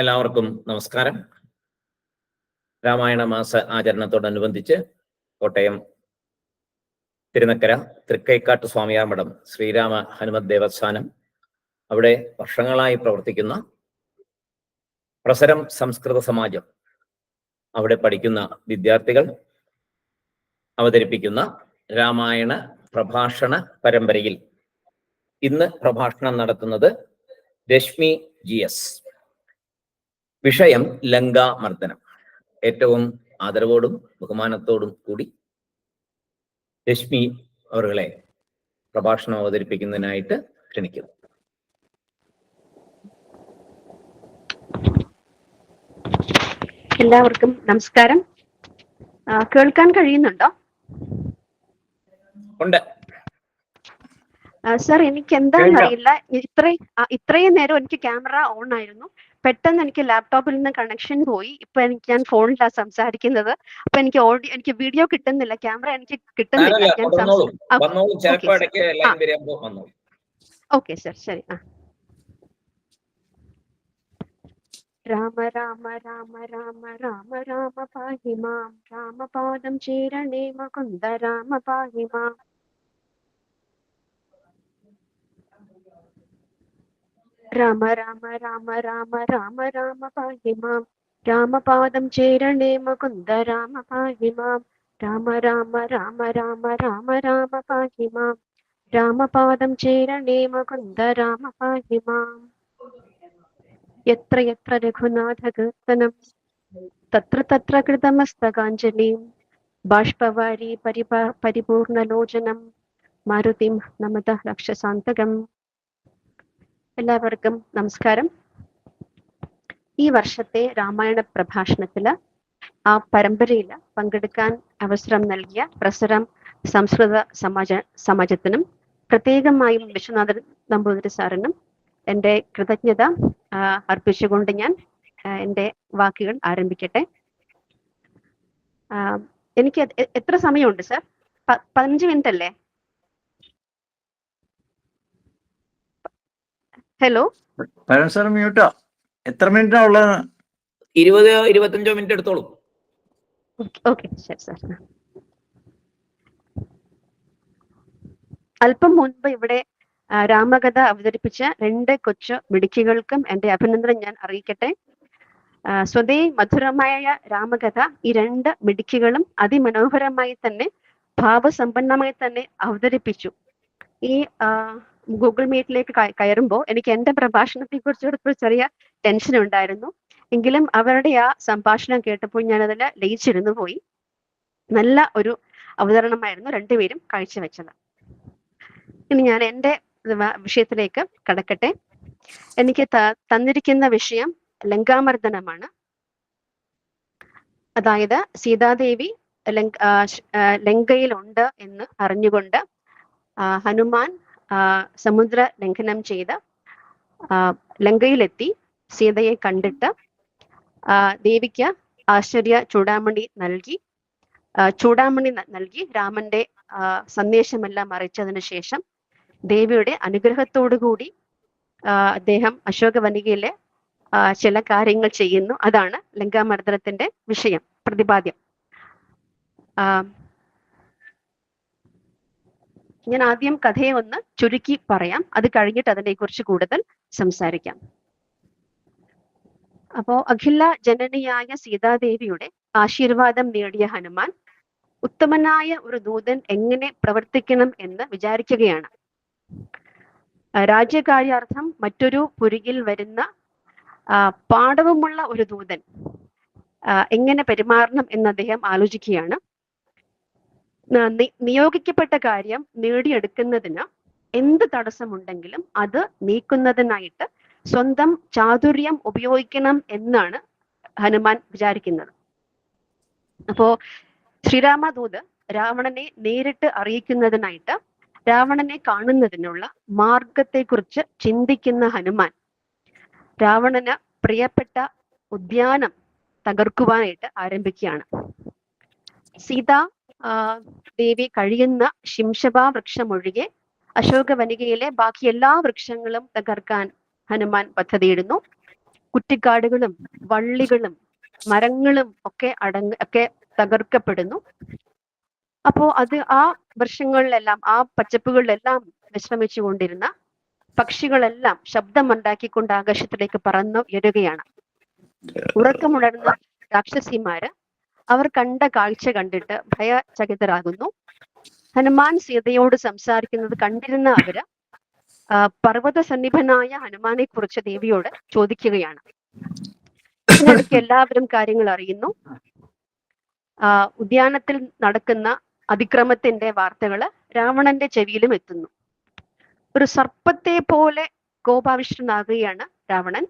എല്ലാവർക്കും നമസ്കാരം. രാമായണ മാസ ആചരണത്തോടനുബന്ധിച്ച് കോട്ടയം തിരുനക്കര തൃക്കൈക്കാട്ട് സ്വാമിയാർ മഠം ശ്രീരാമ ഹനുമത് ദേവസ്ഥാനം അവിടെ വർഷങ്ങളായി പ്രവർത്തിക്കുന്ന പ്രസരം സംസ്കൃത സമാജം അവിടെ പഠിക്കുന്ന വിദ്യാർത്ഥികൾ അവതരിപ്പിക്കുന്ന രാമായണ പ്രഭാഷണ പരമ്പരയിൽ ഇന്ന് പ്രഭാഷണം നടത്തുന്നത് രശ്മി ജി എസ്. വിഷയം ലങ്കാമർദ്ദനം. ഏറ്റവും ആദരവോടും ബഹുമാനത്തോടും കൂടി രശ്മി അവരുകളെ പ്രഭാഷണം അവതരിപ്പിക്കുന്നതിനായിട്ട് ക്ഷണിക്കുന്നു. എല്ലാവർക്കും നമസ്കാരം. കേൾക്കാൻ കഴിയുന്നുണ്ടോ? ഉണ്ട്. സാർ സർ എനിക്ക് എന്താണെന്ന് അറിയില്ല ഇത്രയും ഇത്രയും നേരം എനിക്ക് ക്യാമറ ഓൺ ആയിരുന്നു. പെട്ടെന്ന് എനിക്ക് ലാപ്ടോപ്പിൽ നിന്ന് കണക്ഷൻ പോയി. ഇപ്പൊ എനിക്ക് ഞാൻ ഫോണിലാണ് സംസാരിക്കുന്നത്. അപ്പൊ എനിക്ക് ഓഡിയോ എനിക്ക് വീഡിയോ കിട്ടുന്നില്ല. ക്യാമറ എനിക്ക് കിട്ടുന്നില്ല. ഞാൻ ഓക്കെ സർ ശരി. ആ. രാമ രാമ രാമ രാമ രാമ രാമ പാഹിമാം. രാമപാദം ചേരണേ മകുന്ദ രാമ പാഹി മാം രാമ രാമ രാമ രാമ രാമ രാമ പാഹി മാം രാമപാദം ചേരണേ മുകുന്ദ രാമ പാഹി മാം രാമ രാമ രാമ രാമ രാമ രാമ പാഹി മാം രാമപാദം ചേരണേ മുകുന്ദ രാമ പാഹി മാം യത്ര യത്ര രഘുനാഥ കീർത്തനം തത്ര തത്ര കൃതമസ്തകാഞ്ജലിം ബാഷ്പവാരി പരിപ പരിപൂർണലോചനം മാരുതിം നമത രക്ഷസാന്തകം എല്ലാവർക്കും നമസ്കാരം. ഈ വർഷത്തെ രാമായണ പ്രഭാഷണത്തിൽ ആ പരമ്പരയിൽ പങ്കെടുക്കാൻ അവസരം നൽകിയ പ്രസരം സംസ്കൃത സമാജ സമാജത്തിനും പ്രത്യേകമായും വിശ്വനാഥൻ നമ്പൂതിരി സാറിനും എന്റെ കൃതജ്ഞത അർപ്പിച്ചുകൊണ്ട് ഞാൻ എന്റെ വാക്കുകൾ ആരംഭിക്കട്ടെ. എനിക്ക് എത്ര സമയമുണ്ട് സർ? പതിനഞ്ച് മിനിറ്റ് അല്ലേ ഹലോ സാർ മ്യൂട്ടാ എത്ര മിനിറ്റാ ഉള്ളത് ഇരുപത് ഇരുപത്തഞ്ചോ മിനിറ്റ് എടുത്തോളൂ. ഓക്കെ ശരി സാർ. അല്പം മുൻപ് ഇവിടെ രാമകഥ അവതരിപ്പിച്ച രണ്ട് കൊച്ചു മിടുക്കികൾക്കും എന്റെ അഭിനന്ദനം ഞാൻ അറിയിക്കട്ടെ. സ്വതേ മധുരമായ രാമകഥ ഈ രണ്ട് മിടുക്കികളും അതിമനോഹരമായി തന്നെ ഭാവസമ്പന്നമായി തന്നെ അവതരിപ്പിച്ചു. ഈ ആ, ഗൂഗിൾ മീറ്റിലേക്ക് കയറുമ്പോൾ എനിക്ക് എന്റെ പ്രഭാഷണത്തെ കുറിച്ച് ഒരു ചെറിയ ടെൻഷൻ ഉണ്ടായിരുന്നു. എങ്കിലും അവരുടെ ആ സംഭാഷണം കേട്ടപ്പോൾ ഞാൻ അതിൽ ലയിച്ചിരുന്നു പോയി. നല്ല ഒരു അവതരണമായിരുന്നു രണ്ടുപേരും കാഴ്ചവെച്ചത്. ഇനി ഞാൻ എന്റെ വിഷയത്തിലേക്ക് കടക്കട്ടെ. എനിക്ക് തന്നിരിക്കുന്ന വിഷയം ലങ്കാമർദ്ദനമാണ്. അതായത് സീതാദേവി ലങ്ക ഉണ്ട് എന്ന് അറിഞ്ഞുകൊണ്ട് ഹനുമാൻ സമുദ്ര ലംഘനം ചെയ്ത് ലങ്കയിലെത്തി സീതയെ കണ്ടിട്ട് ദേവിക്ക് ആശ്ചര്യ ചൂടാമണി നൽകി ചൂടാമണി നൽകി രാമന്റെ സന്ദേശമെല്ലാം അറിയിച്ചതിന് ശേഷം ദേവിയുടെ കൂടി അദ്ദേഹം അശോകവനികയിലെ വനികയിലെ ചില കാര്യങ്ങൾ ചെയ്യുന്നു. അതാണ് ലങ്കാമർദ്ദനത്തിന്റെ വിഷയം പ്രതിപാദ്യം. ഞാൻ ആദ്യം കഥയെ ഒന്ന് ചുരുക്കി പറയാം. അത് കഴിഞ്ഞിട്ട് അതിനെക്കുറിച്ച് കൂടുതൽ സംസാരിക്കാം. അപ്പോ അഖില ജനനിയായ സീതാദേവിയുടെ ആശീർവാദം നേടിയ ഹനുമാൻ ഉത്തമനായ ഒരു ദൂതൻ എങ്ങനെ പ്രവർത്തിക്കണം എന്ന് വിചാരിക്കുകയാണ്. രാജ്യകാര്യാർത്ഥം മറ്റൊരു പുരികിൽ വരുന്ന പാടവമുള്ള ഒരു ദൂതൻ എങ്ങനെ പെരുമാറണം എന്ന് അദ്ദേഹം ആലോചിക്കുകയാണ്. നിയോഗിക്കപ്പെട്ട കാര്യം നേടിയെടുക്കുന്നതിന് എന്ത് തടസ്സമുണ്ടെങ്കിലും അത് നീക്കുന്നതിനായിട്ട് സ്വന്തം ചാതുര്യം ഉപയോഗിക്കണം എന്നാണ് ഹനുമാൻ വിചാരിക്കുന്നത്. അപ്പോ ശ്രീരാമദൂത് രാവണനെ നേരിട്ട് അറിയിക്കുന്നതിനായിട്ട് രാവണനെ കാണുന്നതിനുള്ള മാർഗത്തെക്കുറിച്ച് ചിന്തിക്കുന്ന ഹനുമാൻ രാവണന് പ്രിയപ്പെട്ട ഉദ്യാനം തകർക്കുവാനായിട്ട് ആരംഭിക്കുകയാണ്. സീത ദേവി കഴിയുന്ന ശിംശബ വൃക്ഷമൊഴികെ അശോകവനികയിലെ ബാക്കി എല്ലാ വൃക്ഷങ്ങളും തകർക്കാൻ ഹനുമാൻ പദ്ധതിയിടുന്നു. കുറ്റിക്കാടുകളും വള്ളികളും മരങ്ങളും ഒക്കെ അടങ്ങ ഒക്കെ തകർക്കപ്പെടുന്നു. അപ്പോ അത് ആ വൃക്ഷങ്ങളിലെല്ലാം ആ പച്ചപ്പുകളിലെല്ലാം വിശ്രമിച്ചു കൊണ്ടിരുന്ന പക്ഷികളെല്ലാം ശബ്ദമുണ്ടാക്കിക്കൊണ്ട് ആകാശത്തിലേക്ക് പറന്നു ഉയരുകയാണ്. ഉറക്കമുണർന്ന രാക്ഷസിമാര് അവർ കണ്ട കാഴ്ച കണ്ടിട്ട് ഭയചകിതരാകുന്നു. ഹനുമാൻ സീതയോട് സംസാരിക്കുന്നത് കണ്ടിരുന്ന അവർ പർവത സന്നിഭനായ ഹനുമാനെ കുറിച്ച് ദേവിയോട് ചോദിക്കുകയാണ്. ഇതിനിടയ്ക്ക് എല്ലാവരും കാര്യങ്ങൾ അറിയുന്നു. ഉദ്യാനത്തിൽ നടക്കുന്ന അതിക്രമത്തിന്റെ വാർത്തകൾ രാവണന്റെ ചെവിയിലും എത്തുന്നു. ഒരു സർപ്പത്തെ പോലെ കോപാവിഷ്ടനാകുകയാണ് രാവണൻ.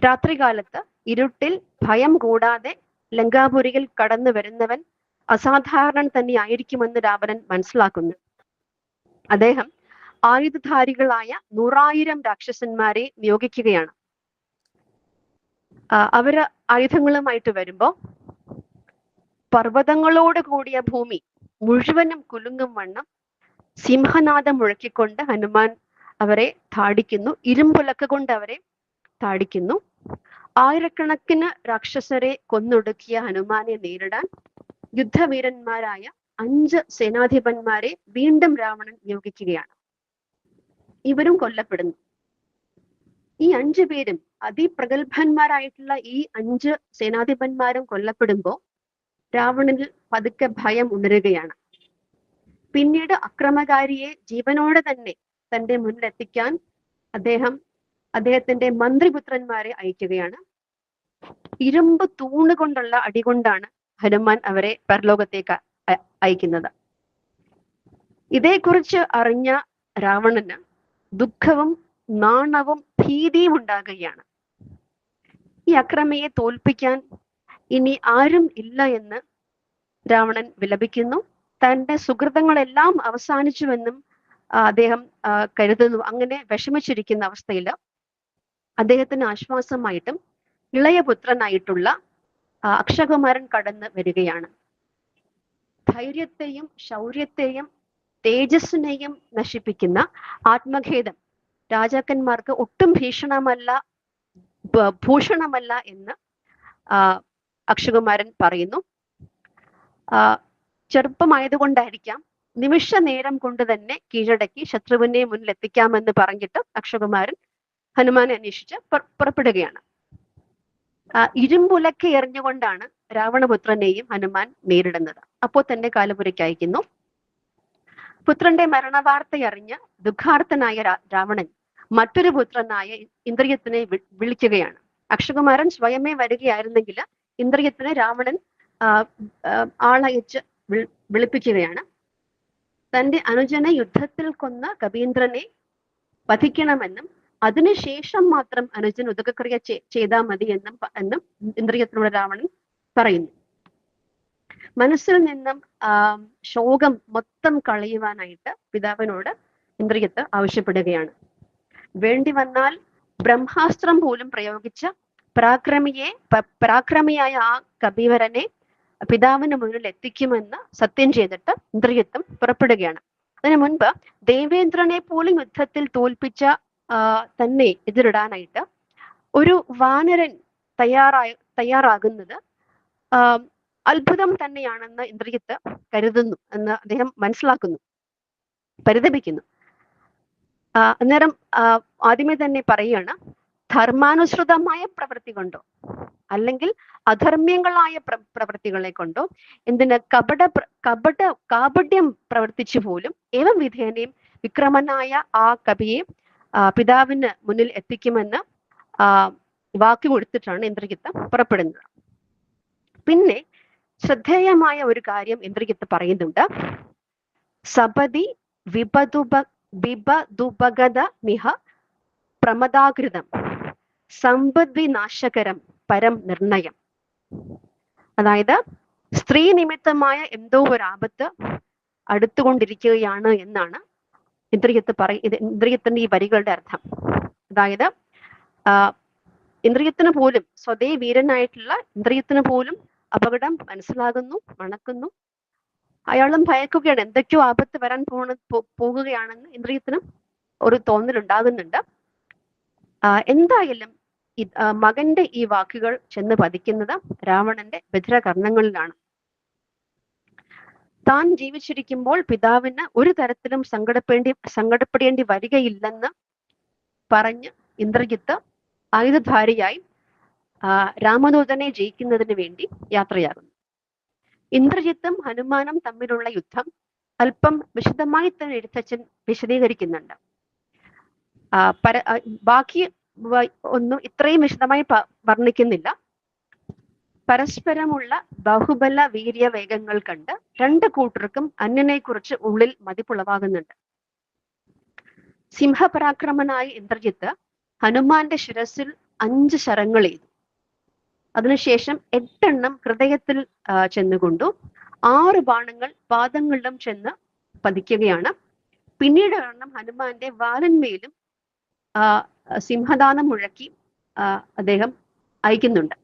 രാത്രികാലത്ത് ഇരുട്ടിൽ ഭയം കൂടാതെ ലങ്കാപുരിയിൽ കടന്നു വരുന്നവൻ അസാധാരണൻ തന്നെ ആയിരിക്കുമെന്ന് രാവണൻ മനസ്സിലാക്കുന്നു. അദ്ദേഹം ആയുധധാരികളായ നൂറായിരം രാക്ഷസന്മാരെ നിയോഗിക്കുകയാണ്. അവർ ആയുധങ്ങളുമായിട്ട് വരുമ്പോ പർവതങ്ങളോട് കൂടിയ ഭൂമി മുഴുവനും കുലുങ്ങും വണ്ണം സിംഹനാഥം മുഴക്കിക്കൊണ്ട് ഹനുമാൻ അവരെ താടിക്കുന്നു. ഇരുമ്പുലക്ക കൊണ്ട് അവരെ താടിക്കുന്നു. ആയിരക്കണക്കിന് രാക്ഷസരെ കൊന്നൊടുക്കിയ ഹനുമാനെ നേരിടാൻ യുദ്ധവീരന്മാരായ അഞ്ച് സേനാധിപന്മാരെ വീണ്ടും രാവണൻ നിയോഗിക്കുകയാണ്. ഇവരും കൊല്ലപ്പെടുന്നു. ഈ അഞ്ചു പേരും അതിപ്രഗത്ഭന്മാരായിട്ടുള്ള ഈ അഞ്ച് സേനാധിപന്മാരും കൊല്ലപ്പെടുമ്പോ രാവണനിൽ പതുക്കെ ഭയം ഉണരുകയാണ്. പിന്നീട് അക്രമകാരിയെ ജീവനോടെ തന്നെ തന്റെ മുന്നിലെത്തിക്കാൻ അദ്ദേഹം അദ്ദേഹത്തിന്റെ മന്ത്രിപുത്രന്മാരെ അയക്കുകയാണ്. ഇരുമ്പ് തൂണ് കൊണ്ടുള്ള അടി കൊണ്ടാണ് ഹനുമാൻ അവരെ പരലോകത്തേക്ക് അയക്കുന്നത്. ഇതേക്കുറിച്ച് അറിഞ്ഞ രാവണന് ദുഃഖവും നാണവും ഭീതിയും ഉണ്ടാകുകയാണ്. ഈ അക്രമയെ തോൽപ്പിക്കാൻ ഇനി ആരും ഇല്ല എന്ന് രാവണൻ വിലപിക്കുന്നു. തന്റെ സുഹൃതങ്ങളെല്ലാം അവസാനിച്ചുവെന്നും അദ്ദേഹം കരുതുന്നു. അങ്ങനെ വിഷമിച്ചിരിക്കുന്ന അവസ്ഥയിൽ അദ്ദേഹത്തിന് ആശ്വാസമായിട്ടും ഇളയ പുത്രനായിട്ടുള്ള ആ, അക്ഷകുമാരൻ കടന്ന് വരികയാണ്. ധൈര്യത്തെയും ശൗര്യത്തെയും തേജസ്സിനെയും നശിപ്പിക്കുന്ന ആത്മഖേദം. രാജാക്കന്മാർക്ക് ഒട്ടും ഭീഷണമല്ല ഭൂഷണമല്ല എന്ന് അക്ഷകുമാരൻ പറയുന്നു. ചെറുപ്പമായതുകൊണ്ടായിരിക്കാം നിമിഷ നേരം കൊണ്ട് തന്നെ കീഴടക്കി ശത്രുവിനെ മുന്നിലെത്തിക്കാമെന്ന് പറഞ്ഞിട്ട് അക്ഷകുമാരൻ ഹനുമാനെ അന്വേഷിച്ച് പുറ- പുറപ്പെടുകയാണ്. ഇരുമ്പുലക്ക എറിഞ്ഞുകൊണ്ടാണ് രാവണപുത്രനെയും ഹനുമാൻ നേരിടുന്നത്. അപ്പോൾ തന്നെ കാലപുരയ്ക്ക് അയക്കുന്നു. പുത്രന്റെ മരണവാർത്തയറിഞ്ഞ് ദുഃഖാർത്ഥനായ രാവണൻ മറ്റൊരു പുത്രനായ ഇന്ദ്രിയത്തിനെ വിളിക്കുകയാണ്. അക്ഷകുമാരൻ സ്വയമേ വരികയായിരുന്നെങ്കിൽ ഇന്ദ്രിയത്തിനെ രാവണൻ ആളയച്ച് വിളിപ്പിക്കുകയാണ്. തന്റെ അനുജനെ യുദ്ധത്തിൽ കൊന്ന കവീന്ദ്രനെ വധിക്കണമെന്നും അതിനുശേഷം മാത്രം അനുജൻ ഉദകക്രിയ ചെയ്താൽ മതി എന്നും എന്നും ഇന്ദ്രിയത്തിലൂടെ രാവണൻ പറയുന്നു. മനസ്സിൽ നിന്നും ശോകം മൊത്തം കളയുവാനായിട്ട് പിതാവിനോട് ഇന്ദ്രിയത്ത് ആവശ്യപ്പെടുകയാണ്. വേണ്ടി വന്നാൽ ബ്രഹ്മാസ്ത്രം പോലും പ്രയോഗിച്ച പരാക്രമിയെ പരാക്രമിയായ ആ കബീവരനെ പിതാവിന് മുന്നിൽ എത്തിക്കുമെന്ന് സത്യം ചെയ്തിട്ട് ഇന്ദ്രിയത്വം പുറപ്പെടുകയാണ്. അതിനു മുൻപ് ദേവേന്ദ്രനെ പോലും യുദ്ധത്തിൽ തോൽപ്പിച്ച തന്നെ എതിരിടാനായിട്ട് ഒരു വാനരൻ തയ്യാറായ തയ്യാറാകുന്നത് അത്ഭുതം തന്നെയാണെന്ന് ഇന്ദ്രിയത്ത് കരുതുന്നു എന്ന് അദ്ദേഹം മനസ്സിലാക്കുന്നു പരിതപിക്കുന്നു. അന്നേരം ആദ്യമേ തന്നെ പറയുകയാണ് ധർമാനുസൃതമായ പ്രവൃത്തി കൊണ്ടോ അല്ലെങ്കിൽ അധർമ്മ്യങ്ങളായ പ്ര പ്രവൃത്തികളെ കൊണ്ടോ എന്തിന് കപട കപട കാപട്യം പ്രവർത്തിച്ചു പോലും ഏവം വിധേനയും വിക്രമനായ ആ കവിയെ പിതാവിന് മുന്നിൽ എത്തിക്കുമെന്ന് വാക്ക് കൊടുത്തിട്ടാണ് ഇന്ദ്രജിത്ത് പുറപ്പെടുന്നത്. പിന്നെ ശ്രദ്ധേയമായ ഒരു കാര്യം ഇന്ദ്രജിത്ത് പറയുന്നുണ്ട്. സപതി വിപതുപ വിപതുപഗത മിഹ പ്രമദാകൃതം സമ്പദ്വിനാശകരം പരം നിർണയം. അതായത് സ്ത്രീ നിമിത്തമായ എന്തോ ഒരു ആപത്ത് അടുത്തുകൊണ്ടിരിക്കുകയാണ് എന്നാണ് ഇന്ദ്രിയത്ത് പറ ഇന്ദ്രിയത്തിന്റെ ഈ വരികളുടെ അർത്ഥം. അതായത് ഇന്ദ്രിയത്തിന് പോലും സ്വതേ വീരനായിട്ടുള്ള ഇന്ദ്രിയത്തിന് പോലും അപകടം മനസ്സിലാകുന്നു മണക്കുന്നു. അയാളും ഭയക്കുകയാണ് എന്തൊക്കെയോ ആപത്ത് വരാൻ പോണ പോകുകയാണെന്ന് ഇന്ദ്രിയത്തിനും ഒരു തോന്നലുണ്ടാകുന്നുണ്ട്. ആ, എന്തായാലും മകന്റെ ഈ വാക്കുകൾ ചെന്ന് പതിക്കുന്നത് രാവണന്റെ ബധിരകർണങ്ങളിലാണ്. താൻ ജീവിച്ചിരിക്കുമ്പോൾ പിതാവിന് ഒരു തരത്തിലും സങ്കടപ്പെടേണ്ടി സങ്കടപ്പെടേണ്ടി വരികയില്ലെന്ന് പറഞ്ഞ് ഇന്ദ്രജിത്ത് ആയുധധാരിയായി രാമദൂതനെ ജയിക്കുന്നതിന് വേണ്ടി യാത്രയാകുന്നു. ഇന്ദ്രജിത്തും ഹനുമാനും തമ്മിലുള്ള യുദ്ധം അല്പം വിശദമായി തന്നെ എഴുത്തച്ഛൻ വിശദീകരിക്കുന്നുണ്ട്. പര ബാക്കി ഒന്നും ഇത്രയും വിശദമായി വർണിക്കുന്നില്ല. പരസ്പരമുള്ള ബാഹുബല വീര്യ വേഗങ്ങൾ കണ്ട് രണ്ട് കൂട്ടർക്കും അന്യനെ കുറിച്ച് ഉള്ളിൽ മതിപ്പുളവാകുന്നുണ്ട്. സിംഹപരാക്രമനായ ഇന്ദ്രജിത്ത് ഹനുമാന്റെ ശിരസിൽ അഞ്ച് ശരങ്ങൾ ചെയ്തു അതിനുശേഷം എട്ടെണ്ണം ഹൃദയത്തിൽ ചെന്നുകൊണ്ടു ആറ് ബാണങ്ങൾ പാദങ്ങളിലും ചെന്ന് പതിക്കുകയാണ്. പിന്നീട് ഒരെണ്ണം ഹനുമാന്റെ വാലന്മേലും സിംഹദാനം മുഴക്കി അദ്ദേഹം അയക്കുന്നുണ്ട്.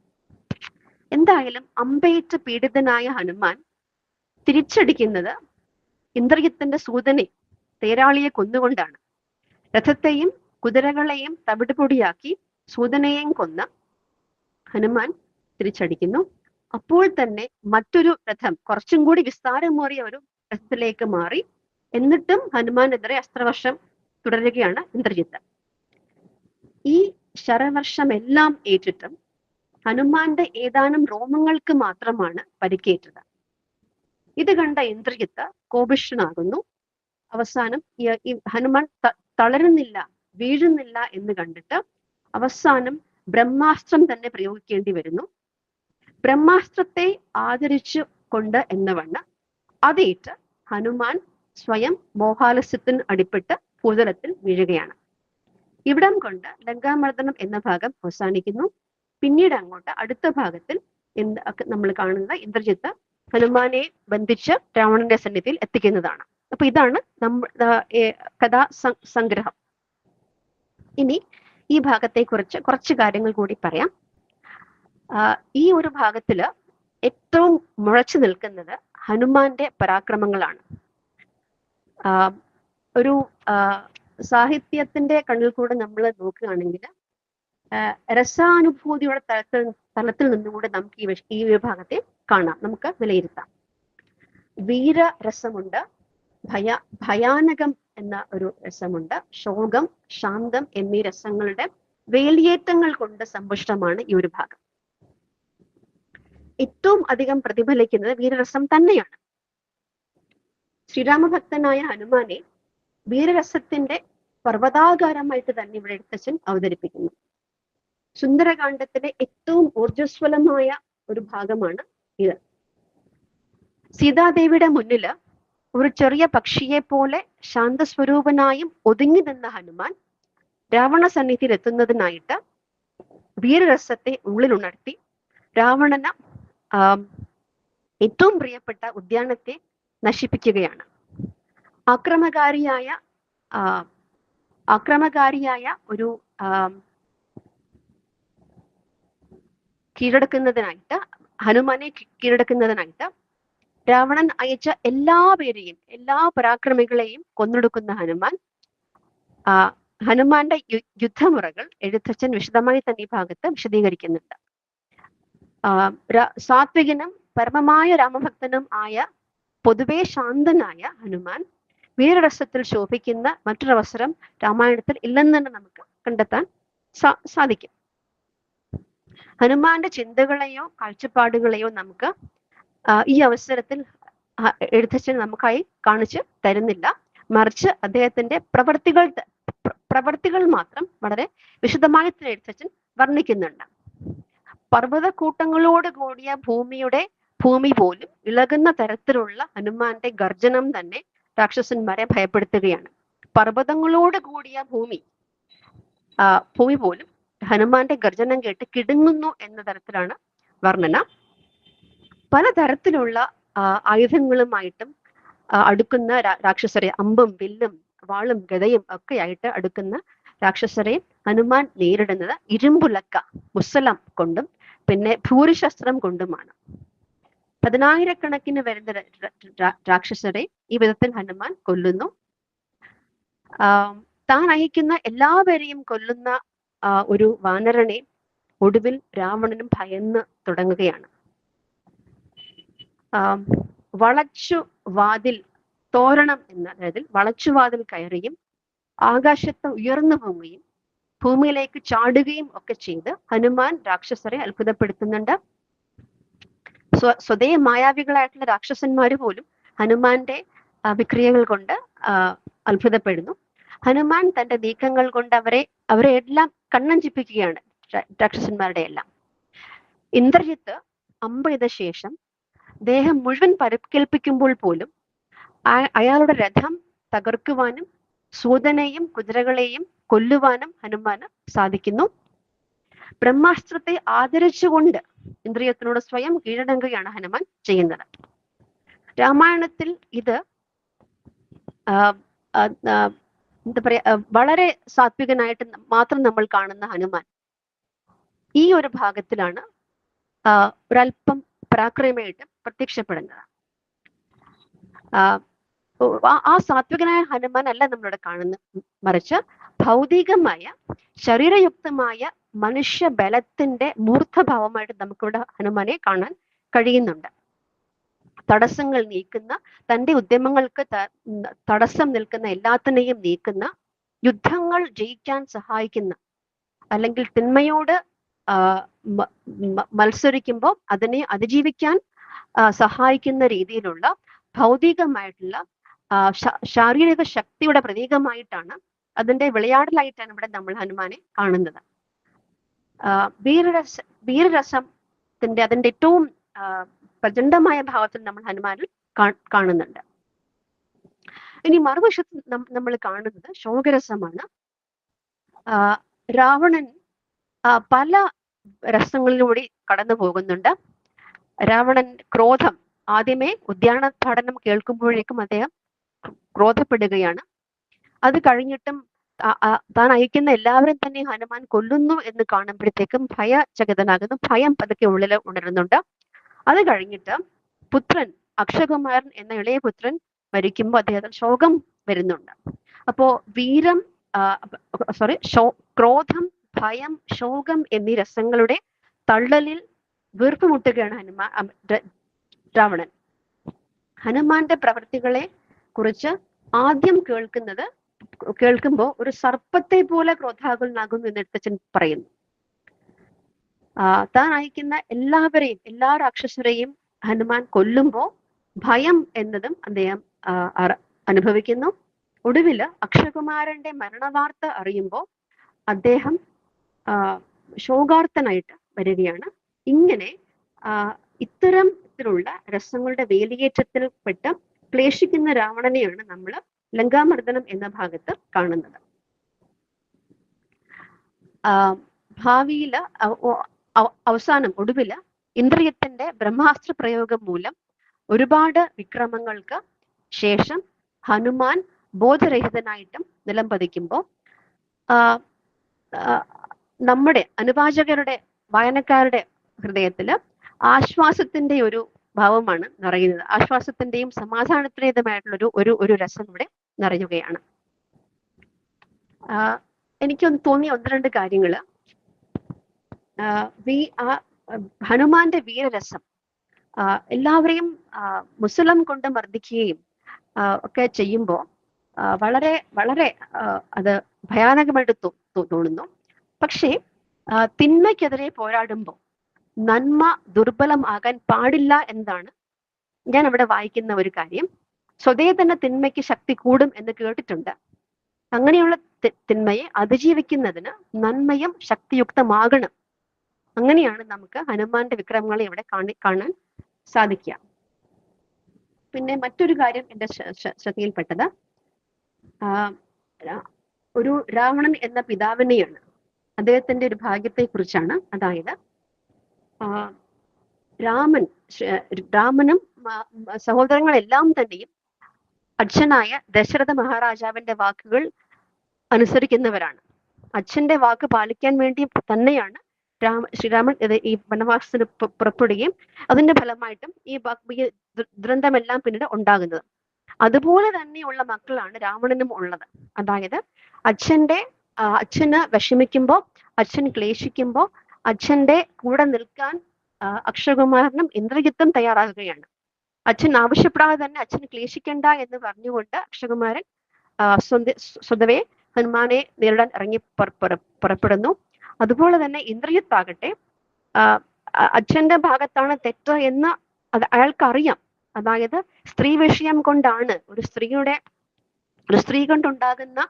എന്തായാലും അമ്പേറ്റ് പീഡിതനായ ഹനുമാൻ തിരിച്ചടിക്കുന്നത് ഇന്ദ്രജിത്തിന്റെ സൂതനെ തേരാളിയെ കൊന്നുകൊണ്ടാണ്. രഥത്തെയും കുതിരകളെയും തവിടുപൊടിയാക്കി സൂതനെയും കൊന്ന് ഹനുമാൻ തിരിച്ചടിക്കുന്നു. അപ്പോൾ തന്നെ മറ്റൊരു രഥം കുറച്ചും കൂടി വിസ്താരമേറിയ ഒരു രഥത്തിലേക്ക് മാറി. എന്നിട്ടും ഹനുമാനെതിരെ അസ്ത്രവർഷം തുടരുകയാണ് ഇന്ദ്രജിത്ത്. ഈ ശരവർഷമെല്ലാം ഏറ്റിട്ടും ഹനുമാന്റെ ഏതാനും രോമങ്ങൾക്ക് മാത്രമാണ് പരിക്കേറ്റത്. ഇത് കണ്ട ഇന്ദ്രിയത്ത് കോപിഷ്ഠനാകുന്നു. അവസാനം ഹനുമാൻ തളരുന്നില്ല വീഴുന്നില്ല എന്ന് കണ്ടിട്ട് അവസാനം ബ്രഹ്മാസ്ത്രം തന്നെ പ്രയോഗിക്കേണ്ടി വരുന്നു. ബ്രഹ്മാസ്ത്രത്തെ ആദരിച്ചു കൊണ്ട് എന്നവണ്ണം അതേറ്റ് ഹനുമാൻ സ്വയം മോഹാലസ്യത്തിന് അടിപ്പെട്ട് ഭൂതലത്തിൽ വീഴുകയാണ്. ഇവിടം കൊണ്ട് ലങ്കാമർദ്ദനം എന്ന ഭാഗം അവസാനിക്കുന്നു. പിന്നീട് അങ്ങോട്ട് അടുത്ത ഭാഗത്തിൽ എന്ത് നമ്മൾ കാണുന്നത് ഇന്ദ്രജിത്ത് ഹനുമാനെ ബന്ധിച്ച് രാവണന്റെ സന്നിധിയിൽ എത്തിക്കുന്നതാണ്. അപ്പൊ ഇതാണ് നമ്മ കഥാ സംഗ്രഹം. ഇനി ഈ ഭാഗത്തെ കുറിച്ച് കുറച്ച് കാര്യങ്ങൾ കൂടി പറയാം. ഈ ഒരു ഭാഗത്തിൽ ഏറ്റവും മുഴച്ചു നിൽക്കുന്നത് ഹനുമാന്റെ പരാക്രമങ്ങളാണ്. ഒരു സാഹിത്യത്തിന്റെ കണ്ണിൽ കൂടെ നമ്മൾ നോക്കുകയാണെങ്കിൽ രസാനുഭൂതിയുടെ തലത്തിൽ തലത്തിൽ നിന്നുകൂടെ നമുക്ക് ഈ ഈ വിഭാഗത്തെ കാണാം. നമുക്ക് വിലയിരുത്താം. വീര വീരരസമുണ്ട് ഭയ ഭയാനകം എന്ന ഒരു രസമുണ്ട് ശോകം ശാന്തം എന്നീ രസങ്ങളുടെ വേലിയേറ്റങ്ങൾ കൊണ്ട് സമ്പുഷ്ടമാണ് ഈ ഒരു ഭാഗം. ഏറ്റവും അധികം പ്രതിഫലിക്കുന്നത് വീരരസം തന്നെയാണ്. ശ്രീരാമഭക്തനായ ഹനുമാനെ വീരരസത്തിന്റെ പർവതാകാരമായിട്ട് തന്നെ ഇവിടെ എഴുത്തച്ഛൻ അവതരിപ്പിക്കുന്നു. സുന്ദരകാന്ഡത്തിലെ ഏറ്റവും ഊർജസ്വലമായ ഒരു ഭാഗമാണ് ഇത്. സീതാദേവിയുടെ മുന്നിൽ ഒരു ചെറിയ പക്ഷിയെ പോലെ ശാന്തസ്വരൂപനായും ഒതുങ്ങി നിന്ന ഹനുമാൻ രാവണ സന്നിധിയിൽ എത്തുന്നതിനായിട്ട് വീരരസത്തെ ഉള്ളിലുണർത്തി രാവണന് ഏറ്റവും പ്രിയപ്പെട്ട ഉദ്യാനത്തെ നശിപ്പിക്കുകയാണ്. ആക്രമകാരിയായ ആക്രമകാരിയായ ഒരു ആം, കീഴടക്കുന്നതിനായിട്ട് ഹനുമാനെ കീഴടക്കുന്നതിനായിട്ട് രാവണൻ അയച്ച എല്ലാ പേരെയും എല്ലാ പരാക്രമികളെയും കൊന്നൊടുക്കുന്ന ഹനുമാൻ ആ ഹനുമാന്റെ യുദ്ധമുറകൾ എഴുത്തച്ഛൻ വിശദമായി തന്നെ ഈ ഭാഗത്ത് വിശദീകരിക്കുന്നുണ്ട്. ആ സാത്വികനും പരമമായ രാമഭക്തനും ആയ പൊതുവെ ശാന്തനായ ഹനുമാൻ വീരരസത്തിൽ ശോഭിക്കുന്ന മറ്റൊരവസരം രാമായണത്തിൽ ഇല്ലെന്ന് തന്നെ നമുക്ക് കണ്ടെത്താൻ സാ- സാധിക്കും. ഹനുമാന്റെ ചിന്തകളെയോ കാഴ്ചപ്പാടുകളെയോ നമുക്ക് ഈ അവസരത്തിൽ എഴുത്തച്ഛൻ നമുക്കായി കാണിച്ചു തരുന്നില്ല. മറിച്ച് അദ്ദേഹത്തിന്റെ പ്രവർത്തികൾ പ്രവർത്തികൾ മാത്രം വളരെ വിശദമായി എഴുത്തച്ഛൻ വർണിക്കുന്നുണ്ട്. പർവതക്കൂട്ടങ്ങളോട് കൂടിയ ഭൂമിയുടെ ഭൂമി പോലും ഇളകുന്ന തരത്തിലുള്ള ഹനുമാന്റെ ഗർജനം തന്നെ രാക്ഷസന്മാരെ ഭയപ്പെടുത്തുകയാണ്. പർവതങ്ങളോട് കൂടിയ ഭൂമി ഭൂമി പോലും ഹനുമാന്റെ ഗർജനം കേട്ട് കിടുങ്ങുന്നു എന്ന തരത്തിലാണ് വർണന. പലതരത്തിലുള്ള ആയുധങ്ങളുമായിട്ടും അടുക്കുന്ന രാക്ഷസരെ അമ്പും വില്ലും വാളും ഗതയും ഒക്കെ ആയിട്ട് അടുക്കുന്ന രാക്ഷസരെ ഹനുമാൻ നേരിടുന്നത് ഇരുമ്പുലക്ക മുസലം കൊണ്ടും പിന്നെ ഭൂരിശസ്ത്രം കൊണ്ടുമാണ്. പതിനായിരക്കണക്കിന് വരുന്ന രാക്ഷസരെ ഈ വിധത്തിൽ ഹനുമാൻ കൊല്ലുന്നു. താൻ അയക്കുന്ന എല്ലാവരെയും കൊല്ലുന്ന ആ, ഒരു വാനരനെ ഒടുവിൽ രാവണനും ഭയന്ന് തുടങ്ങുകയാണ്. വളച്ചു വാതിൽ തോരണം എന്ന അതായത് വളച്ചു വാതിൽ കയറിയും ആകാശത്ത് ഉയർന്നു പോവുകയും ഭൂമിയിലേക്ക് ചാടുകയും ഒക്കെ ചെയ്ത് ഹനുമാൻ രാക്ഷസരെ അത്ഭുതപ്പെടുത്തുന്നുണ്ട്. സ്വ സ്വതേ മായാവികളായിട്ടുള്ള രാക്ഷസന്മാര് പോലും ഹനുമാന്റെ വിക്രിയകൾ കൊണ്ട് അത്ഭുതപ്പെടുന്നു. ഹനുമാൻ തന്റെ നീക്കങ്ങൾ കൊണ്ട് അവരെ അവരെ എല്ലാം കണ്ണഞ്ചിപ്പിക്കുകയാണ് രാക്ഷസന്മാരുടെ എല്ലാം. ഇന്ദ്രജിത്ത് അമ്പെയ്ത ശേഷം ദേഹം മുഴുവൻ പരിക്കേൽപ്പിക്കുമ്പോൾ പോലും അയാളുടെ രഥം തകർക്കുവാനും സൂതനെയും കുതിരകളെയും കൊല്ലുവാനും ഹനുമാന് സാധിക്കുന്നു. ബ്രഹ്മാസ്ത്രത്തെ ആദരിച്ചുകൊണ്ട് ഇന്ദ്രിയത്തിനോട് സ്വയം കീഴടങ്ങുകയാണ് ഹനുമാൻ ചെയ്യുന്നത്. രാമായണത്തിൽ ഇത് എന്താ പറയാ വളരെ സാത്വികനായിട്ട് മാത്രം നമ്മൾ കാണുന്ന ഹനുമാൻ. ഈ ഒരു ഭാഗത്തിലാണ് ഒരല്പം പരാക്രമയായിട്ട് പ്രത്യക്ഷപ്പെടുന്നത്. ആ, സാത്വികനായ ഹനുമാൻ അല്ല നമ്മളിവിടെ കാണുന്ന മറിച്ച് ഭൗതികമായ ശരീരയുക്തമായ മനുഷ്യ ബലത്തിന്റെ മൂർത്തഭാവമായിട്ട് നമുക്കിവിടെ ഹനുമാനെ കാണാൻ കഴിയുന്നുണ്ട്. തടസ്സങ്ങൾ നീക്കുന്ന തന്റെ ഉദ്യമങ്ങൾക്ക് തടസ്സം നിൽക്കുന്ന എല്ലാത്തിനെയും നീക്കുന്ന യുദ്ധങ്ങൾ ജയിക്കാൻ സഹായിക്കുന്ന അല്ലെങ്കിൽ തിന്മയോട് മത്സരിക്കുമ്പോൾ അതിനെ അതിജീവിക്കാൻ സഹായിക്കുന്ന രീതിയിലുള്ള ഭൗതികമായിട്ടുള്ള ശാരീരിക ശക്തിയുടെ പ്രതീകമായിട്ടാണ് അതിന്റെ വിളയാടലായിട്ടാണ് ഇവിടെ നമ്മൾ ഹനുമാനെ കാണുന്നത്. വീരരസ വീരരസത്തിന്റെ അതിന്റെ ഏറ്റവും പ്രചണ്ഡമായ ഭാവത്തിൽ നമ്മൾ ഹനുമാനിൽ കാണുന്നുണ്ട്. ഇനി മറുവശത്ത് നമ്മൾ കാണുന്നത് ശോകരസമാണ്. രാവണൻ പല രസങ്ങളിലൂടെ കടന്നു പോകുന്നുണ്ട്. രാവണൻ ക്രോധം ആദ്യമേ ഉദ്യാന പഠനം കേൾക്കുമ്പോഴേക്കും അദ്ദേഹം ക്രോധപ്പെടുകയാണ്. അത് കഴിഞ്ഞിട്ടും താൻ അയക്കുന്ന എല്ലാവരും തന്നെ ഹനുമാൻ കൊല്ലുന്നു എന്ന് കാണുമ്പോഴത്തേക്കും ഭയചകിതനാകുന്നു. ഭയം പതുക്കെ ഉള്ളിൽ ഉണരുന്നുണ്ട്. അത് കഴിഞ്ഞിട്ട് പുത്രൻ അക്ഷകുമാരൻ എന്ന ഇളയ പുത്രൻ മരിക്കുമ്പോൾ അദ്ദേഹത്തിന് ശോകം വരുന്നുണ്ട്. അപ്പോ വീരം സോറി ക്രോധം ഭയം ശോകം എന്നീ രസങ്ങളുടെ തള്ളലിൽ വീർപ്പുമുട്ടുകയാണ് ഹനുമാൻ രാവണൻ. ഹനുമാന്റെ പ്രവൃത്തികളെ കുറിച്ച് ആദ്യം കേൾക്കുന്നത് കേൾക്കുമ്പോൾ ഒരു സർപ്പത്തെ പോലെ ക്രോധാകുലനാകുന്നു എന്ന് എഴുത്തച്ഛൻ പറയുന്നു. താൻ അയക്കുന്ന എല്ലാവരെയും എല്ലാ രാക്ഷസരെയും ഹനുമാൻ കൊല്ലുമ്പോൾ ഭയം എന്നതും അദ്ദേഹം അനുഭവിക്കുന്നു. ഒടുവിൽ അക്ഷകുമാരന്റെ മരണവാർത്ത അറിയുമ്പോൾ അദ്ദേഹം ശോകാർത്തനായിട്ട് വരികയാണ്. ഇങ്ങനെ ഇത്തരത്തിലുള്ള ഇത്തരം ത്തിലുള്ള രസങ്ങളുടെ വേലിയേറ്റത്തിൽപ്പെട്ട് ക്ലേശിക്കുന്ന രാവണനെയാണ് നമ്മൾ ലങ്കാമർദ്ദനം എന്ന ഭാഗത്ത് കാണുന്നത്. ആ, അവസാനം ഒടുവിൽ ഇന്ദ്രിയത്തിന്റെ ബ്രഹ്മാസ്ത്ര പ്രയോഗം മൂലം ഒരുപാട് വിക്രമങ്ങൾക്ക് ശേഷം ഹനുമാൻ ബോധരഹിതനായിട്ടും നിലം ആ, നമ്മുടെ അനുവാചകരുടെ വായനക്കാരുടെ ഹൃദയത്തിൽ ആശ്വാസത്തിന്റെ ഒരു ഭാവമാണ് നിറയുന്നത്. ആശ്വാസത്തിന്റെയും സമാധാനത്തിന്റേതുമായിട്ടുള്ള ഒരു ഒരു രസം ഇവിടെ നിറയുകയാണ്. എനിക്ക് തോന്നിയ ഒന്ന് രണ്ട് കാര്യങ്ങൾ വി ആ ഹനുമാന്റെ വീരരസം എല്ലാവരെയും മുസലം കൊണ്ട് മർദ്ദിക്കുകയും ഒക്കെ ചെയ്യുമ്പോൾ വളരെ വളരെ അത് ഭയാനകമായിട്ട് തോന്നുന്നു. പക്ഷേ തിന്മയ്ക്കെതിരെ പോരാടുമ്പോൾ നന്മ ദുർബലം ആകാൻ പാടില്ല എന്നതാണ് ഞാൻ അവിടെ വായിക്കുന്ന ഒരു കാര്യം. സ്വതേ തന്നെ തിന്മയ്ക്ക് ശക്തി കൂടും എന്ന് കേട്ടിട്ടുണ്ട്. അങ്ങനെയുള്ള തിന്മയെ അതിജീവിക്കുന്നതിന് നന്മയും ശക്തിയുക്തമാകണം. അങ്ങനെയാണ് നമുക്ക് ഹനുമാന്റെ വിക്രമങ്ങളെ ഇവിടെ കാണി കാണാൻ സാധിക്കുക. പിന്നെ മറ്റൊരു കാര്യം എന്റെ ശ്ര- ശ്ര- ശ്രദ്ധയിൽപ്പെട്ടത് ഒരു രാവണൻ എന്ന പിതാവിനെയാണ് അദ്ദേഹത്തിന്റെ ഒരു ഭാഗ്യത്തെ കുറിച്ചാണ് അതായത് രാമൻ രാമനും സഹോദരങ്ങളെല്ലാം തന്നെയും അച്ഛനായ ദശരഥ മഹാരാജാവിന്റെ വാക്കുകൾ അനുസരിക്കുന്നവരാണ്. അച്ഛന്റെ വാക്ക് പാലിക്കാൻ വേണ്ടി തന്നെയാണ് രാമ ശ്രീരാമൻ ഇത് ഈ വനവാസത്തിന് പുറപ്പെടുകയും അതിന്റെ ഫലമായിട്ടും ഈ ദുരന്തമെല്ലാം പിന്നീട് ഉണ്ടാകുന്നത്. അതുപോലെ തന്നെയുള്ള മക്കളാണ് രാവണനും ഉള്ളത്. അതായത് അച്ഛന്റെ അച്ഛന് വിഷമിക്കുമ്പോൾ അച്ഛൻ ക്ലേശിക്കുമ്പോൾ അച്ഛന്റെ കൂടെ നിൽക്കാൻ അക്ഷരകുമാരനും ഇന്ദ്രജിത്തും തയ്യാറാകുകയാണ്. അച്ഛൻ ആവശ്യപ്പെടാതെ തന്നെ അച്ഛൻ ക്ലേശിക്കണ്ട എന്ന് പറഞ്ഞുകൊണ്ട് അക്ഷരകുമാരൻ സ്വതവേ ഹനുമാനെ നേരിടാൻ ഇറങ്ങി പുറ- പുറ- പുറപ്പെടുന്നു. അതുപോലെ തന്നെ ഇന്ദ്രിയത്താകട്ടെ അച്ഛന്റെ ഭാഗത്താണ് തെറ്റ് എന്ന് അത് അയാൾക്കറിയാം. അതായത് സ്ത്രീ വിഷയം കൊണ്ടാണ് ഒരു സ്ത്രീയുടെ ഒരു സ്ത്രീ കൊണ്ടുണ്ടാകുന്ന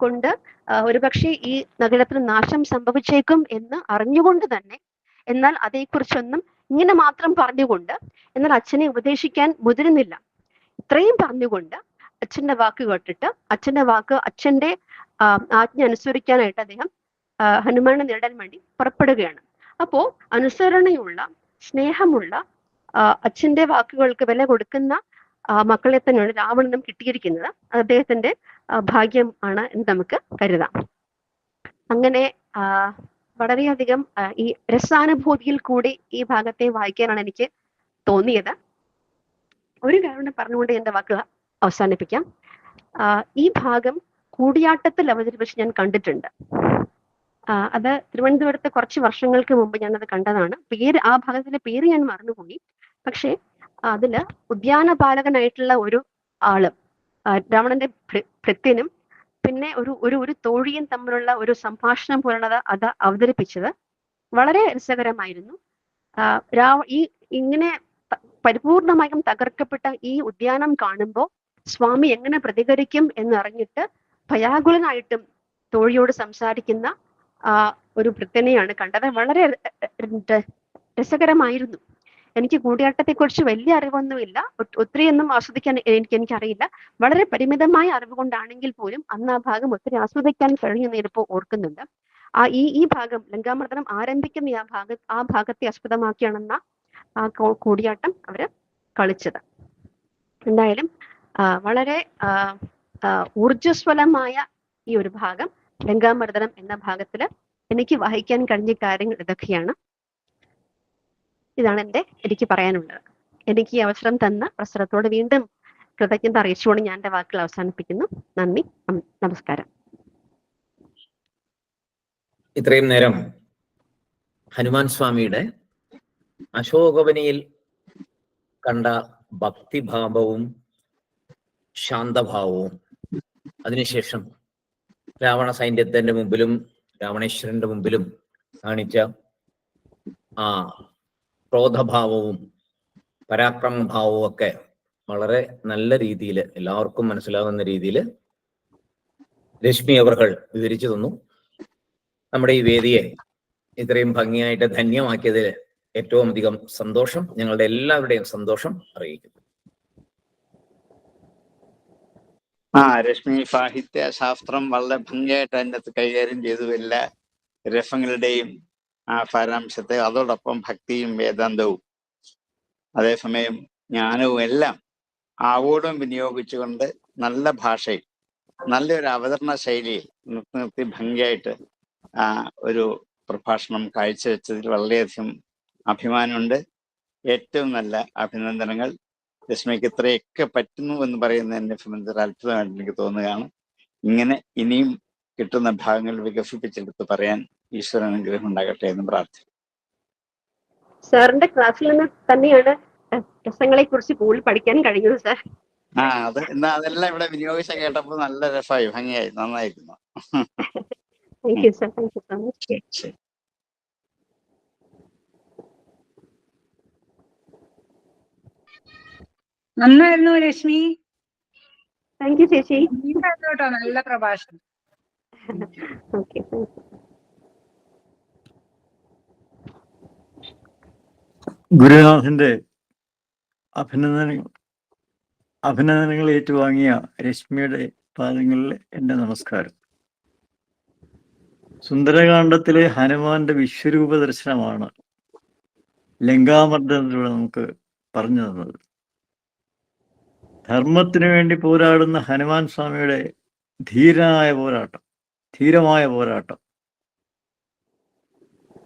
കൊണ്ട് ഒരുപക്ഷെ ഈ നഗരത്തിന് നാശം സംഭവിച്ചേക്കും എന്ന് അറിഞ്ഞുകൊണ്ട് തന്നെ എന്നാൽ അതേക്കുറിച്ചൊന്നും ഇങ്ങനെ മാത്രം പറഞ്ഞുകൊണ്ട് എന്നാൽ അച്ഛനെ ഉപദേശിക്കാൻ മുതിരുന്നില്ല. ഇത്രയും പറഞ്ഞുകൊണ്ട് അച്ഛന്റെ വാക്ക് കേട്ടിട്ട് അച്ഛന്റെ വാക്ക് അച്ഛന്റെ ആജ്ഞ അനുസരിക്കാനായിട്ട് അദ്ദേഹം ഹനുമാനെ നേടാൻ വേണ്ടി പുറപ്പെടുകയാണ്. അപ്പോ അനുസരണയുള്ള സ്നേഹമുള്ള അച്ഛന്റെ വാക്കുകൾക്ക് വില കൊടുക്കുന്ന മക്കളെ തന്നെയാണ് രാവണനും കിട്ടിയിരിക്കുന്നത്. അദ്ദേഹത്തിന്റെ ഭാഗ്യം ആണ് എന്ന് നമുക്ക് കരുതാം. അങ്ങനെ വളരെയധികം ഈ രസാനുഭൂതിയിൽ കൂടി ഈ ഭാഗത്തെ വായിക്കാനാണ് എനിക്ക് തോന്നിയത്. ഒരു കാരണം പറഞ്ഞുകൊണ്ട് എന്റെ വാക്കുകൾ അവസാനിപ്പിക്കാം. ഈ ഭാഗം കൂടിയാട്ടത്തിൽ അവതരിപ്പിച്ച് ഞാൻ കണ്ടിട്ടുണ്ട്. അത് തിരുവനന്തപുരത്ത് കുറച്ച് വർഷങ്ങൾക്ക് മുമ്പ് ഞാനത് കണ്ടതാണ്. പേര് ആ ഭാഗത്തിന്റെ പേര് ഞാൻ മറന്നുപോയി. പക്ഷേ അതിൽ ഉദ്യാനപാലകനായിട്ടുള്ള ഒരു ആൾ രാവണന്റെ ഭൃത്യനും പിന്നെ ഒരു ഒരു ഒരു തോഴിയും തമ്മിലുള്ള ഒരു സംഭാഷണം പോലുള്ളത് അത് അവതരിപ്പിച്ചത് വളരെ രസകരമായിരുന്നു. രാവ ഈ ഇങ്ങനെ പരിപൂർണമായും തകർക്കപ്പെട്ട ഈ ഉദ്യാനം കാണുമ്പോൾ സ്വാമി എങ്ങനെ പ്രതികരിക്കും എന്നറിഞ്ഞിട്ട് ഭയാകുലനായിട്ടും തോഴിയോട് സംസാരിക്കുന്ന ആ ഒരു വൃത്തനെയാണ് കണ്ടത്. വളരെ രസകരമായിരുന്നു. എനിക്ക് കൂടിയാട്ടത്തെ കുറിച്ച് വലിയ അറിവൊന്നുമില്ല. ഒത്തിരിയൊന്നും ആസ്വദിക്കാൻ എനിക്ക് എനിക്കറിയില്ല. വളരെ പരിമിതമായ അറിവ് കൊണ്ടാണെങ്കിൽ പോലും അന്ന് ആ ഭാഗം ഒത്തിരി ആസ്വദിക്കാൻ കഴിഞ്ഞു ഇപ്പോൾ ഓർക്കുന്നുണ്ട്. ആ ഈ ഈ ഭാഗം ലങ്കാമർദ്ദനം ആരംഭിക്കുന്ന ആ ഭാഗ ആ ഭാഗത്തെ ആസ്പദമാക്കിയാണെന്ന ആ കൂടിയാട്ടം അവർ കളിച്ചത്. എന്തായാലും വളരെ ഊർജസ്വലമായ ഈ ഒരു ഭാഗം ലങ്കാമർദ്ദനം എന്ന ഭാഗത്തിൽ എനിക്ക് വഹിക്കാൻ കഴിഞ്ഞ കാര്യങ്ങൾ ഇതൊക്കെയാണ്. ഇതാണ് എന്റെ എനിക്ക് പറയാനുള്ളത്. എനിക്ക് ഈ അവസരം തന്ന പ്രസരത്തോട് വീണ്ടും കൃതജ്ഞത അറിയിച്ചുകൊണ്ട് ഞാൻ എന്റെ വാക്കുകൾ അവസാനിപ്പിക്കുന്നു. നന്ദി നമസ്കാരം. ഇത്രയും നേരം ഹനുമാൻ സ്വാമിയുടെ അശോകവനിയിൽ കണ്ട ഭക്തിഭാവവും ശാന്തഭാവവും അതിനുശേഷം രാവണ സൈന്യത്തിന്റെ മുമ്പിലും രാവണേശ്വരന്റെ മുമ്പിലും കാണിച്ച ആ ക്രോധഭാവവും പരാക്രമഭാവവും ഒക്കെ വളരെ നല്ല രീതിയിൽ എല്ലാവർക്കും മനസ്സിലാകുന്ന രീതിയിൽ രശ്മി അവർകൾ വിവരിച്ചു തന്നു. നമ്മുടെ ഈ വേദിയെ ഇത്രയും ഭംഗിയായിട്ട് ധന്യമാക്കിയതിൽ ഏറ്റവും അധികം സന്തോഷം ഞങ്ങളുടെ എല്ലാവരുടെയും സന്തോഷം അറിയിക്കുന്നു. ആ രശ്മി സാഹിത്യ ശാസ്ത്രം വളരെ ഭംഗിയായിട്ട് അതിനകത്ത് കൈകാര്യം ചെയ്തു. എല്ലാ രസങ്ങളുടെയും ആ സാരാംശത്തെ അതോടൊപ്പം ഭക്തിയും വേദാന്തവും. അതേസമയം ജ്ഞാനവും എല്ലാം ആവോടും വിനിയോഗിച്ചുകൊണ്ട് നല്ല ഭാഷയിൽ നല്ലൊരു അവതരണ ശൈലിയിൽ നിർത്തി നിർത്തി ഭംഗിയായിട്ട് ആ ഒരു പ്രഭാഷണം കാഴ്ചവെച്ചതിൽ വളരെയധികം അഭിമാനമുണ്ട്. ഏറ്റവും നല്ല അഭിനന്ദനങ്ങൾ. രശ്മിക്ക് ഇത്രയൊക്കെ പറ്റുന്നു എന്ന് പറയുന്നത് എന്നെ സംബന്ധിച്ച് അത്ഭുതമായിട്ട് എനിക്ക് തോന്നുകയാണ്. ഇങ്ങനെ ഇനിയും കിട്ടുന്ന ഭാഗങ്ങൾ വികസിപ്പിച്ചെടുത്ത് പറയാൻ ഈശ്വരൻ അനുഗ്രഹം ഉണ്ടാകട്ടെ എന്ന് പ്രാർത്ഥിക്കുന്നു. സാറിന്റെ ക്ലാസ്സിൽ നിന്ന് തന്നെയാണ് രസങ്ങളെ കുറിച്ച് കൂടുതൽ പഠിക്കാൻ കഴിഞ്ഞത് സാർ. ആ അത് എന്നാ അതെല്ലാം ഇവിടെ വിനിയോഗിച്ച കേട്ടപ്പോൾ നല്ല രസമായി ഭംഗിയായി നന്നായിരുന്നു. Thank you sir thank you so much നന്നായിരുന്നു രശ്മി? താങ്ക് യു ചേച്ചി. കേട്ടോ നല്ല പ്രഭാഷണം. ഓക്കെ ഗുരുനാഥന്റെ അഭിനന്ദനങ്ങൾ അഭിനന്ദനങ്ങൾ ഏറ്റുവാങ്ങിയ രശ്മിയുടെ പാദങ്ങളിൽ എന്റെ നമസ്കാരം. സുന്ദരകാന്ഡത്തിലെ ഹനുമാന്റെ വിശ്വരൂപ ദർശനമാണ് ലങ്കാമർദ്ദനത്തിലൂടെ നമുക്ക് പറഞ്ഞു തന്നത്. ധർമ്മത്തിനു വേണ്ടി പോരാടുന്ന ഹനുമാൻ സ്വാമിയുടെ ധീരനായ പോരാട്ടം ധീരമായ പോരാട്ടം.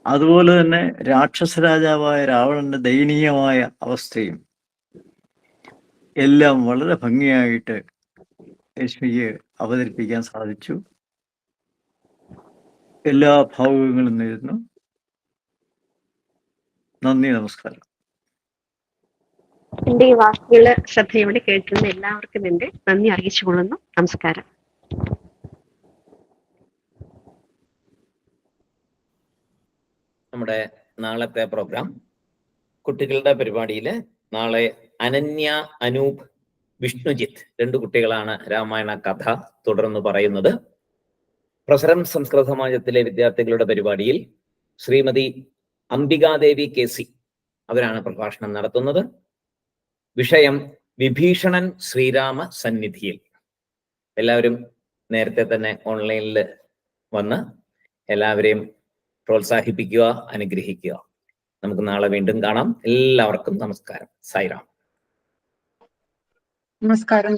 അതുപോലെ തന്നെ രാക്ഷസരാജാവായ രാവണന്റെ ദയനീയമായ അവസ്ഥയും എല്ലാം വളരെ ഭംഗിയായിട്ട് രശ്മിക്ക് അവതരിപ്പിക്കാൻ സാധിച്ചു. എല്ലാ ഭാവുകങ്ങളും നേരുന്നു. നന്ദി നമസ്കാരം. എന്റെ ഈ വാക്കുകൾ ശ്രദ്ധയോടെ കേൾക്കുന്ന എല്ലാവർക്കും എന്റെ നന്ദി അറിയിച്ചുകൊള്ളുന്നു. നമസ്കാരം. നമ്മുടെ നാളത്തെ പ്രോഗ്രാം കുട്ടികളുടെ പരിപാടിയിൽ നാളെ അനന്യ അനൂപ് വിഷ്ണുജിത്ത് രണ്ടു കുട്ടികളാണ് രാമായണ കഥ തുടർന്ന് പറയുന്നത്. പ്രസരം സംസ്കൃത സമാജത്തിലെ വിദ്യാർത്ഥികളുടെ പരിപാടിയിൽ ശ്രീമതി അംബികാദേവി കെ സി അവരാണ് പ്രഭാഷണം നടത്തുന്നത്. വിഷയം വിഭീഷണൻ ശ്രീരാമ സന്നിധിയിൽ. എല്ലാവരും നേരത്തെ തന്നെ ഓൺലൈനിൽ വന്ന് എല്ലാവരെയും പ്രോത്സാഹിപ്പിക്കുക അനുഗ്രഹിക്കുക. നമുക്ക് നാളെ വീണ്ടും കാണാം. എല്ലാവർക്കും നമസ്കാരം. സായിറാം. നമസ്കാരം.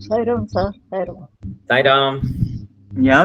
സൈറം സാർ സൈറം സായിറാം. ഞാൻ